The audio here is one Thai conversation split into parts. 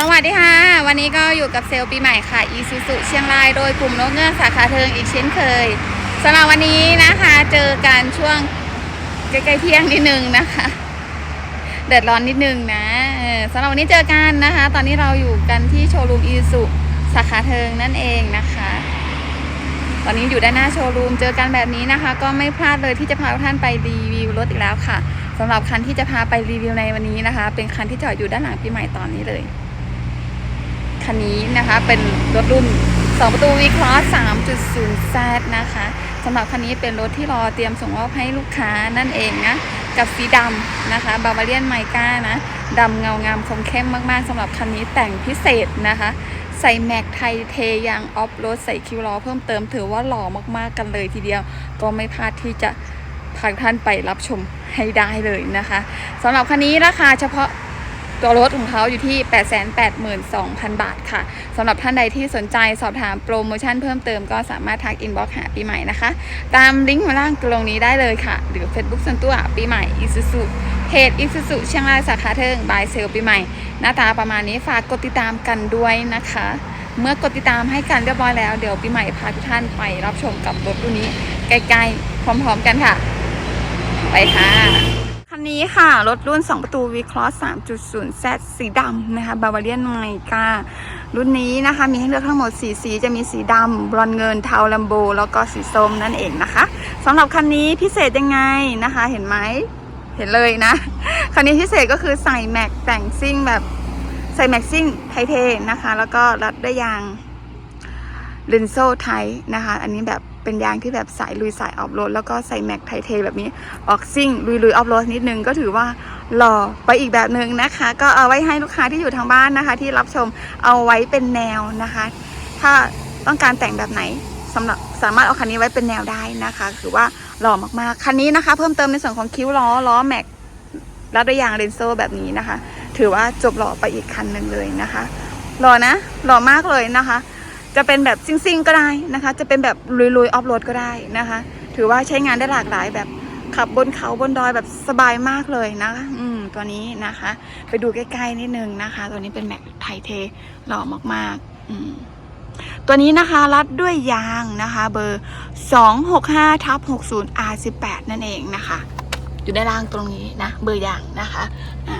สวัสดีค่ะ วันนี้ก็อยู่กับเซลล์ปีใหม่ค่ะอีซูซุเชียงรายโดยกลุ่มนกเงือกสาขาเทิงอีกเช่นเคยสำหรับวันนี้นะคะเจอกันช่วงใกล้ๆเที่ยงนิดนึงนะคะเดือดร้อนนิดนึงนะสำหรับวันนี้เจอกันนะคะ ตอนนี้เราอยู่กันที่โชว์รูมอีซูสาขาเทิงนั่นเองนะคะ ตอนนี้อยู่ด้านหน้าโชว์รูมเจอกันแบบนี้นะคะ ก็ไม่พลาดเลยที่จะพาท่านไปรีวิวรถอีกแล้วค่ะสำหรับคันที่จะพาไปรีวิวในวันนี้นะคะ เป็นคันที่จอดอยู่ด้านหลังปีใหม่ตอนนี้เลย คันนี้นะคะ เป็นรถรุ่น 2 ประตู V Cross 3.0 Z นะคะสำหรับคันนี้เป็นรถที่รอเตรียมส่งมอบให้ลูกค้านั่นเองนะ กับสีดำนะคะบา v a เ i ียนไมก้านะดำเงางามคมเข้มมากๆสำหรับคันนี้แต่งพิเศษนะคะ ใส่แม็กไทยเทยางออฟโรดใส่คิวล้อเพิ่มเติมถือว่าหล่อมากๆกันเลยทีเดียว ก็ไม่พลาดที่จะพาท่านไปรับชมให้ได้เลยนะคะสำหรับคันนี้ราคาเฉพาะ ตัวรถของเขาอยู่ที่ 882,000 บาทค่ะสำหรับท่านใดที่สนใจสอบถามโปรโมชั่นเพิ่มเติมก็สามารถทักอินบ็อกหาปีใหม่นะคะ ตามลิงก์ข้าล่างตรงนี้ได้เลยค่ะ หรือ Facebook ส่วนตัวปีใหม่อีซูซูเพจอีซูซูเชียงรายสาขาเทิงบายเซลปีใหม่ หน้าตาประมาณนี้ฝากกดติดตามกันด้วยนะคะ เมื่อกดติดตามให้กันเรียบร้อยแล้วเดี๋ยวปีใหม่พาทุกท่านไปรับชมกับรถรุ่นนี้ใกล้ๆพร้อมๆกันค่ะ ไปค่ะ คันนี้ค่ะ รถรุ่น 2 ประตู V-Cross 3.0 Z สีดำนะคะ Bavarian m i c a รุ่นนี้นะคะ มีให้เลือกทั้งหมด 4 สีจะมีสีดำบรอนเงินเทาลัมโบ แล้วก็สีส้มนั่นเองนะคะสำหรับคันนี้พิเศษยังไงนะคะ เห็นไหมเห็นเลยนะ คันนี้พิเศษก็คือใส่แม็กแต่งซิ่งแบบใส่แม็กซิ่งไทเทนะคะ แล้วก็รัดด้วยยางเลนโซไทนะคะ อันนี้แบบ เป็นยางที่แบบสายลุยสายออฟโรดแล้วก็ใส่แม็กไทเทแบบนี้ออกซิ่งลุยลุยออฟโรดนิดนึงก็ถือว่าหล่อไปอีกแบบหนึ่งนะคะ ก็เอาไว้ให้ลูกค้าที่อยู่ทางบ้านนะคะ ที่รับชมเอาไว้เป็นแนวนะคะ ถ้าต้องการแต่งแบบไหนสำหรับสามารถเอาคันนี้ไว้เป็นแนวได้นะคะถือว่าหล่อมากๆคันนี้นะคะ เพิ่มเติมในส่วนของคิ้วล้อล้อแม็กรัดด้วยยางเลนโซแบบนี้นะคะ ถือว่าจบหล่อไปอีกคันหนึ่งเลยนะคะ หล่อนะ หล่อมากเลยนะคะ จะเป็นแบบซิ่งๆก็ได้นะคะ จะเป็นแบบลุยๆออฟโรดก็ได้นะคะ ถือว่าใช้งานได้หลากหลายแบบขับบนเขาบนดอยแบบสบายมากเลยนะคะอืมตัวนี้นะคะ ไปดูใกล้ๆนิดนึงนะคะ ตัวนี้เป็นแม็กไทเทหล่อมากๆ อืมตัวนี้นะคะรัดด้วยยางนะคะ เบอร์ 265ทับ60 R18 นั่นเองนะคะ อยู่ด้านล่างตรงนี้นะ เบอร์ยางนะคะอ่า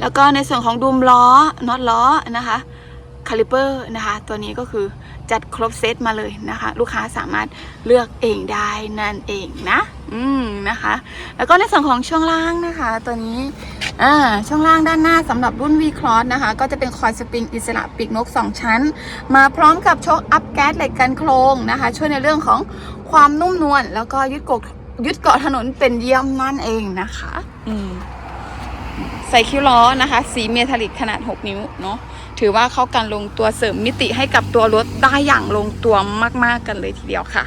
แล้วก็ในส่วนของดุมล้อน็อตล้อนะคะ คาลิเปอร์นะคะ ตัวนี้ก็คือจัดครบเซตมาเลยนะคะ ลูกค้าสามารถเลือกเองได้นั่นเองนะอืมนะคะ แล้วก็ในส่วนของช่วงล่างนะคะ ตัวนี้อ่าช่วงล่างด้านหน้าสำหรับรุ่น V Cross นะคะ ก็จะเป็นคอยสปริงอิสระปีกนก 2 ชั้น มาพร้อมกับโชคอัพแก๊สเหล็กกันโครงนะคะ ช่วยในเรื่องของความนุ่มนวลแล้วก็ยึดเกาะยึดเกาะถนนเป็นเยี่ยมนั่นเองนะคะ อืมใส่คิ้วล้อนะคะ สีเมทัลลิกขนาด 6 นิ้วเนาะ ถือว่าเข้ากันลงตัวเสริมมิติให้กับตัวรถได้อย่างลงตัวมาก ๆกันเลยทีเดียวค่ะ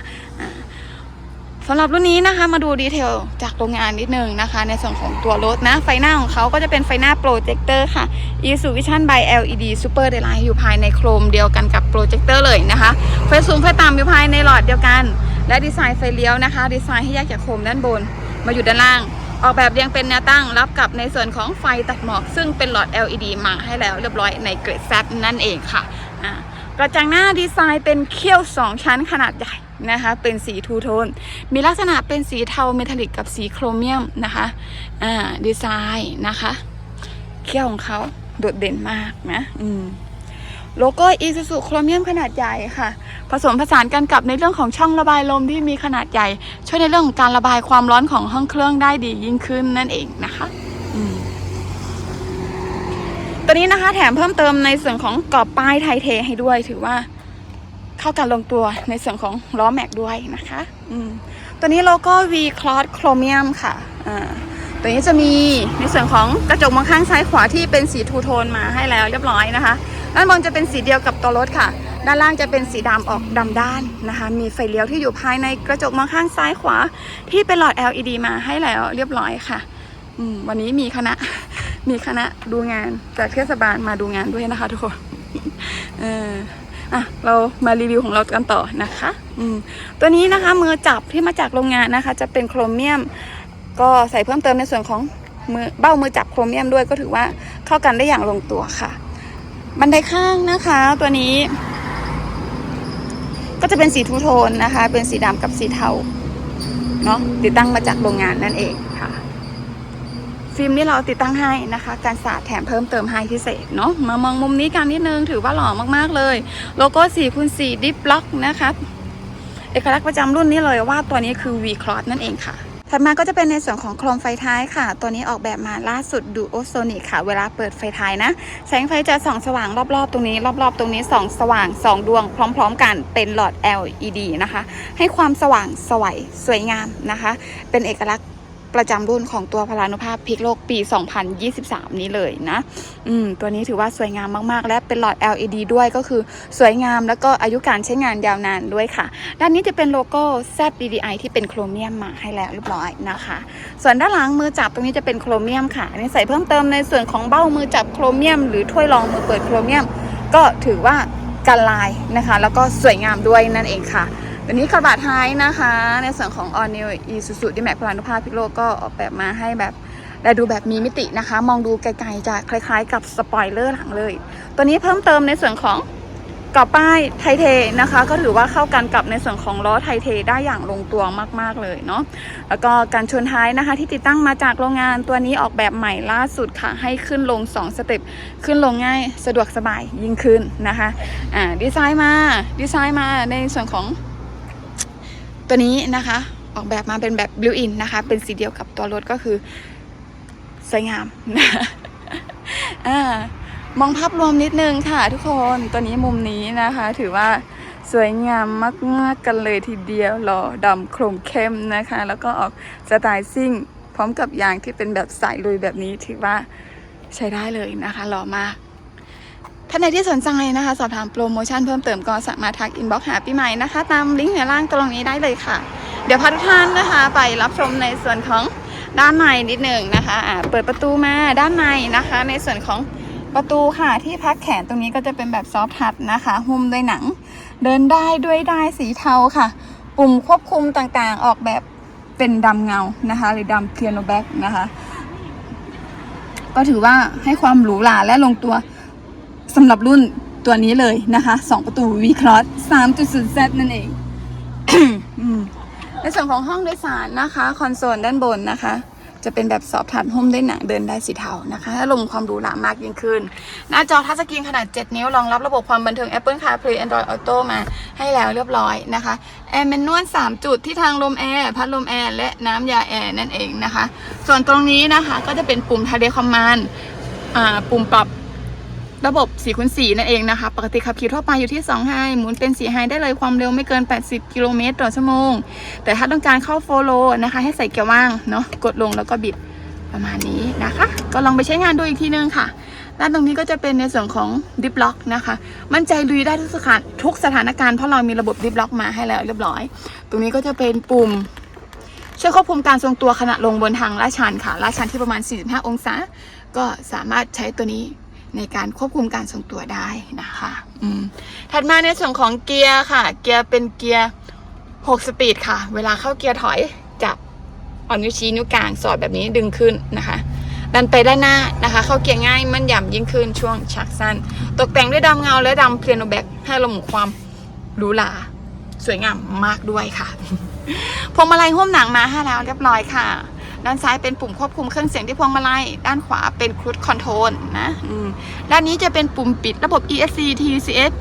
สำหรับรุ่นนี้นะคะมาดูดีเทลจากโรงงานนิดนึงนะคะ ในส่วนของตัวรถนะ ไฟหน้าของเขาก็จะเป็นไฟหน้าโปรเจคเตอร์ค่ะ i s u Vision by LED Super Daylight อยู่ภายในโครมเดียวกันกับโปรเจคเตอร์เลยนะคะไฟสูงไฟต่ำอยู่ภายในหลอดเดียวกัน และดีไซน์ไฟเลี้ยวนะคะ ดีไซน์ให้แยกจากโคมด้านบน มาอยู่ด้านล่าง ออกแบบเรียงเป็นแนวตั้งรับกับในส่วนของไฟตัดหมอก ซึ่งเป็นหลอด LED มาให้แล้วเรียบร้อยในเกรดแซนั่นเองค่ะกระจังหน้าดีไซน์เป็นเขี้ยว 2 ชั้นขนาดใหญ่นะคะเป็นสีทูโทน มีลักษณะเป็นสีเทาเมทัลลิกกับสีโครเมียมนะคะอ่าดีไซน์นะคะ เขี้ยวของเขาโดดเด่นมากนะ อืม โลโก้อีซูซูโครเมียมขนาดใหญ่ค่ะ ผสมผสานกันกับในเรื่องของช่องระบายลมที่มีขนาดใหญ่ ช่วยในเรื่องของการระบายความร้อนของห้องเครื่องได้ดียิ่งขึ้นนั่นเองนะคะตัวนี้นะคะแถมเพิ่มเติมในส่วนของกรอบป้ายไทเทให้ด้วยถือว่าเข้ากันลงตัวในส่วนของล้อแม็กด้วยนะคะตัวนี้โลโก้ V Cross Chromium ค่ะตัวนี้จะมีในส่วนของกระจกมองข้างซ้ายขวาที่เป็นสีทูโทนมาให้แล้วเรียบร้อยนะคะ ด้านบนจะเป็นสีเดียวกับตัวรถค่ะ ด้านล่างจะเป็นสีดำออกดำด้านนะคะ มีไฟเลี้ยวที่อยู่ภายในกระจกมองข้างซ้ายขวา ที่เป็นหลอด LED มาให้แล้วเรียบร้อยค่ะวันนี้มีคณะมีคณะดูงานจากเทศบาลมาดูงานด้วยนะคะทุกคนเอออะเรามารีวิวของเรากันต่อนะคะอืมตัวนี้นะคะมือจับที่มาจากโรงงานนะคะ จะเป็นโครเมียม ก็ใส่เพิ่มเติมในส่วนของมือเบ้ามือจับโครเมียมด้วยก็ถือว่าเข้ากันได้อย่างลงตัวค่ะ บันไดข้างนะคะตัวนี้ ก็จะเป็นสีทูโทนนะคะ เป็นสีดำกับสีเทาเนาะติดตั้งมาจากโรงงานนั่นเองค่ะ ฟิล์มที่เราติดตั้งให้นะคะ การสาดแถมเพิ่มเติมให้พิเศษเนาะมามองมุมนี้กันนิดนึงถือว่าหล่อมากๆเลย โลโก้4คูณ4ดิฟล็อกนะคะเอกลักษณ์ประจำรุ่นนี้เลยว่าตัวนี้คือ V Cross นั่นเองค่ะ ถัดมาก็จะเป็นในส่วนของโคมไฟท้ายค่ะ ตัวนี้ออกแบบมาล่าสุดดูโอโซนิกค่ะ เวลาเปิดไฟท้ายนะ แสงไฟจะส่องสว่างรอบๆ ตรงนี้ รอบๆ ตรงนี้ส่องสว่าง 2 ดวงพร้อม ๆ กันเป็นหลอด LED นะคะ ให้ความสว่างสวยสวยงามนะคะ เป็นเอกลักษณ์ ประจำรุ่นของตัวพลานุภาพพลิกโลกปี 2023 นี้เลยนะ อืม ตัวนี้ถือว่าสวยงามมาก ๆ และเป็นหลอด LED ด้วยก็คือสวยงามแล้วก็อายุการใช้งานยาวนานด้วยค่ะ ด้านนี้จะเป็นโลโก้ ZDDI ที่เป็นโครเมียมมาให้แล้วเรียบร้อยนะคะ ส่วนด้านหลังมือจับตรงนี้จะเป็นโครเมียมค่ะอันนี้ใส่เพิ่มเติมในส่วนของเบ้ามือจับโครเมียม หรือถ้วยรองมือเปิดโครเมียม ก็ถือว่ากันลายนะคะ แล้วก็สวยงามด้วยนั่นเองค่ะ วนี้กระบะท้ายนะคะ ในส่วนของ All New Isuzu D-Max พลานุภาพพิกโลกก็ออกแบบมาให้แบบและดูแบบมีมิตินะคะ มองดูไกลๆจะคล้ายๆ กับสปอยเลอร์หลังเลย ตัวนี้เพิ่มเติมในส่วนของกรอบป้ายไทเทนะคะ ก็ถือว่าเข้ากันกับในส่วนของล้อไทเทได้อย่างลงตัวมากๆเลยเนาะแล้วก็การชนท้ายนะคะ ที่ติดตั้งมาจากโรงงานตัวนี้ออกแบบใหม่ล่าสุดค่ะ ให้ขึ้นลง 2 สเต็ปขึ้นลงง่ายสะดวกสบายยิ่งขึ้นนะคะอ่าดีไซน์มาดีไซน์มาในส่วนของ ตัวนี้นะคะ ออกแบบมาเป็นแบบบิวอินนะคะ เป็นสีเดียวกับตัวรถก็คือสวยงามนะอ่ามองภาพรวมนิดนึงค่ะทุกคนตัวนี้มุมนี้นะคะ ถือว่าสวยงามมาก ๆ กันเลยทีเดียวหล่อดำโครมเข้มนะคะ แล้วก็ออกสไตล์ซิ่ง พร้อมกับยางที่เป็นแบบสายลุยแบบนี้ถือว่าใช้ได้เลยนะคะหล่อมาก ท่านใดที่สนใจนะคะ สอบถามโปรโมชั่นเพิ่มเติมก็สามารถทักอินบ็อกซ์หาพี่ใหม่นะคะ ตามลิงก์ในล่างตรงนี้ได้เลยค่ะ เดี๋ยวพาทุกท่านนะคะ ไปรับชมในส่วนของด้านในนิดหนึ่งนะคะอ่าเปิดประตูมาด้านในนะคะ ในส่วนของประตูค่ะที่พักแขนตรงนี้ก็จะเป็นแบบซอฟทัชนะคะหุ้มด้วยหนัง เดินได้ด้วยได้สีเทาค่ะ ปุ่มควบคุมต่างๆ ออกแบบเป็นดำเงานะคะ หรือดำเพียโนแบ็กนะคะ ก็ถือว่าให้ความหรูหราและลงตัว สำหรับรุ่นตัวนี้เลยนะคะ 2 ประตู V Cross 3.0 Z นั่นเอง ในส่วนของห้องโดยสารนะคะ คอนโซลด้านบนนะคะ จะเป็นแบบสอบฐานหุ้มด้วยหนังเดินได้สีเทานะคะให้ลงความหรูหรามากยิ่งขึ้น หน้าจอทัชสกรีนขนาด 7 นิ้ว รองรับระบบความบันเทิง Apple CarPlay Android Auto มาให้แล้วเรียบร้อยนะคะ แอร์แมนนวล 3 จุดที่ทางลมแอร์ พัดลมแอร์ และน้ำยาแอร์นั่นเองนะคะ ส่วนตรงนี้นะคะก็จะเป็นปุ่ม Tele Command อ่าปุ่มปรับ ระบบ4คูณ4นั่นเองนะคะ ปกติขับขี่ทั่วไปอยู่ที่2ไฮหมุนเป็น4ไฮได้เลยความเร็วไม่เกิน 80 กิโลเมตรต่อชั่วโมง แต่ถ้าต้องการเข้าโฟโลนะคะ ให้ใส่เกียร์ว่างเนาะกดลงแล้วก็บิดประมาณนี้นะคะ ก็ลองไปใช้งานดูอีกทีนึงค่ะ ด้านตรงนี้ก็จะเป็นในส่วนของดิฟล็อกนะคะ มั่นใจลุยได้ทุกสถานทุกสถานการณ์เพราะเรามีระบบดิฟล็อกมาให้แล้วเรียบร้อย ตรงนี้ก็จะเป็นปุ่มช่วยควบคุมการทรงตัวขณะลงบนทางลาดชันค่ะลาดชันที่ประมาณ 45 องศา ก็สามารถใช้ตัวนี้ ในการควบคุมการทรงตัวได้นะคะอืมถัดมาในส่วนของเกียร์ค่ะ เกียร์เป็นเกียร์6สปีดค่ะ เวลาเข้าเกียร์ถอยจับอ่อนนิ้วชี้นิ้วกลางสอดแบบนี้ดึงขึ้นนะคะดันไปด้านหน้านะคะ เข้าเกียร์ง่ายมั่นยำยิ่งขึ้นช่วงชักสั้น ตกแต่งด้วยดำเงาและดำเพลียโนแบ็กให้ลมความหรูหราสวยงามมากด้วยค่ะพวงมาลัยหุ้มหนังมาให้แล้วเรียบร้อยค่ะ ด้านซ้ายเป็นปุ่มควบคุมเครื่องเสียงที่พวงมาลัย ด้านขวาเป็นครู i คอนโทรลนะด้านนี้จะเป็นปุ่มปิดระบบ ESC TCS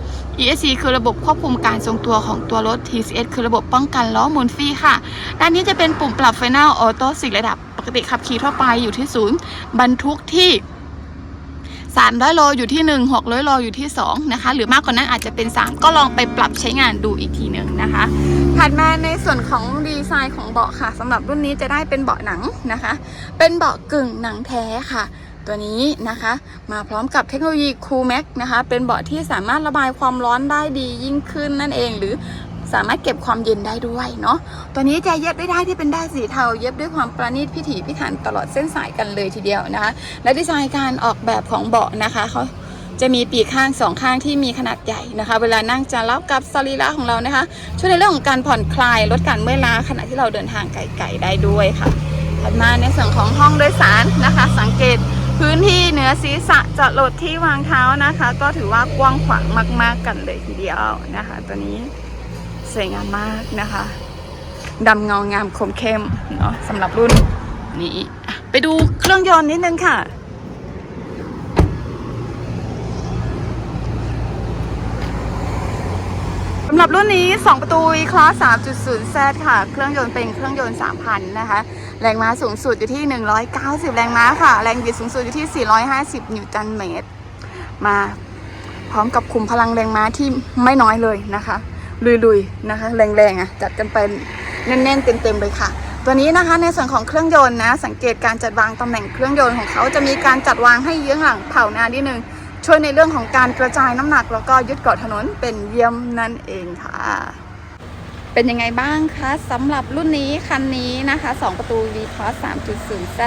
ESC คือระบบควบคุมการทรงตัวของตัวรถ TCS คือระบบป้องกันล้อหมุนฟรีค่ะ ด้านนี้จะเป็นปุ่มปรับไฟหน้าออโต้สิกระดับ ปกติขับขี่ทั่วไปอยู่ที่ศูนย์บรรทุกที่ 300โลอยู่ที่ 1 600โลอยู่ที่2นะคะหรือมากกว่านั้นอาจจะเป็น 3 ก็ลองไปปรับใช้งานดูอีกทีหนึ่งนะคะถัดมาในส่วนของดีไซน์ของเบาะค่ะสำหรับรุ่นนี้จะได้เป็นเบาะหนังนะคะ เป็นเบาะกึ่งหนังแท้ค่ะตัวนี้นะคะมาพร้อมกับเทคโนโลยี Cool Max นะคะ เป็นเบาะที่สามารถระบายความร้อนได้ดียิ่งขึ้นนั่นเอง หรือ สามารถเก็บความเย็นได้ด้วยเนาะตัวนี้จะเย็บด้ได้ที่เป็นได้ายสีเทา เย็บด้วยความประณีตพิถีพิถันตลอดเส้นสายกันเลยทีเดียวนะคะและดีไซน์การออกแบบของเบาะนะคะเขาจะมีปีกข้างสองข้างที่มีขนาดใหญ่นะคะ เวลานั่งจะรับกับสรีระของเรานะคะ ช่วยในเรื่องของการผ่อนคลายลดการเมื่อยล้าขณะที่เราเดินทางไกลๆได้ด้วยค่ะถถัดมาในส่วนของห้องโดยสารนะคะ สังเกตพื้นที่เหนือศีรษะจอดรถที่วางเท้านะคะ ก็ถือว่ากว้างขวางมาก ๆ กันเลยทีเดียวนะคะ ตัวนี้ สวยงามมากนะคะดำเงางามคมเข้มเนาะสำหรับรุ่นนี้ไปดูเครื่องยนต์นิดนึงค่ะ สำหรับรุ่นนี้ 2 ประตู E-Class 3.0 Z ค่ะ เครื่องยนต์เป็นเครื่องยนต์ 3,000 นะคะ แรงม้าสูงสุดอยู่ที่ 190 แรงม้าค่ะ แรงบิดสูงสุดอยู่ที่ 450 นิวตันเมตร มาพร้อมกับคุมพลังแรงม้าที่ไม่น้อยเลยนะคะ ลุยๆนะคะ แรงๆอะจัดกันไปแน่นๆเต็มๆเลยค่ะ ตัวนี้นะคะในส่วนของเครื่องยนต์นะ สังเกตการจัดวางตำแหน่งเครื่องยนต์ของเขาจะมีการจัดวางให้เยื้องหลังเผานานิดนึงช่วยในเรื่องของการกระจายน้ำหนักแล้วก็ยึดเกาะถนนเป็นเยี่ยมนั่นเองค่ะ เป็นยังไงบ้างคะสำหรับรุ่นนี้คันนี้นะคะ 2 ประตู V-Cross 3.0Z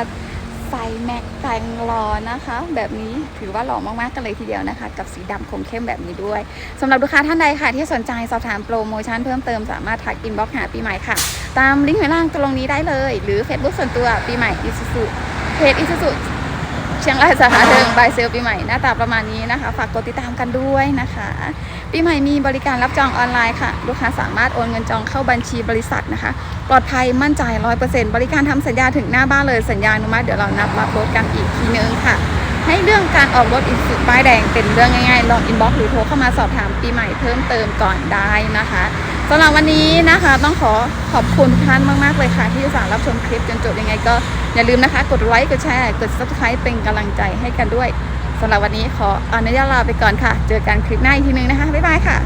ไซแม็กแตงรอนะคะ แบบนี้ถือว่าหล่อมาก ๆ กันเลยทีเดียวนะคะ กับสีดำคมเข้มแบบนี้ด้วยสำหรับลูกค้าท่านใดค่ะ ที่สนใจสอบถามโปรโมชั่นเพิ่มเติมสามารถทักอินบ็อกซ์หาปีใหม่ค่ะ ตามลิงก์ข้างล่างตรงนี้ได้เลย หรือ Facebook ส่วนตัวปีใหม่อิสุสุเพจอิสุสุ เชียงรายสาขาเทิงบายเซลปีใหม่หน้าตาประมาณนี้นะคะ ฝากกดติดตามกันด้วยนะคะ ปีใหม่มีบริการรับจองออนไลน์ค่ะ ลูกค้าสามารถโอนเงินจองเข้าบัญชีบริษัทนะคะ ปลอดภัยมั่นใจ 100%บริการทำสัญญาถึงหน้าบ้านเลยสัญญาอนุมัติเดี๋ยวเรานัดรับรถกันอีกทีนึงค่ะ ให้เรื่องการออกรถอีกสุดป้ายแดงเป็นเรื่องง่ายๆลองอินบ็อกซ์หรือโทรเข้ามาสอบถามปีใหม่เพิ่มเติมก่อนได้นะคะ สำหรับวันนี้นะคะ ต้องขอขอบคุณทุกท่านมาก ๆ เลยค่ะ ที่สารับชมคลิปจนจบยังไงก็อย่าลืมนะคะ กดไลค์กดแชร์กด subscribe เป็นกำลังใจให้กันด้วยสำหรับวันนี้ขออนุญาตลาไปก่อนค่ะ เจอกันคลิปหน้าอีกทีนึงนะคะบ๊ายบายค่ะ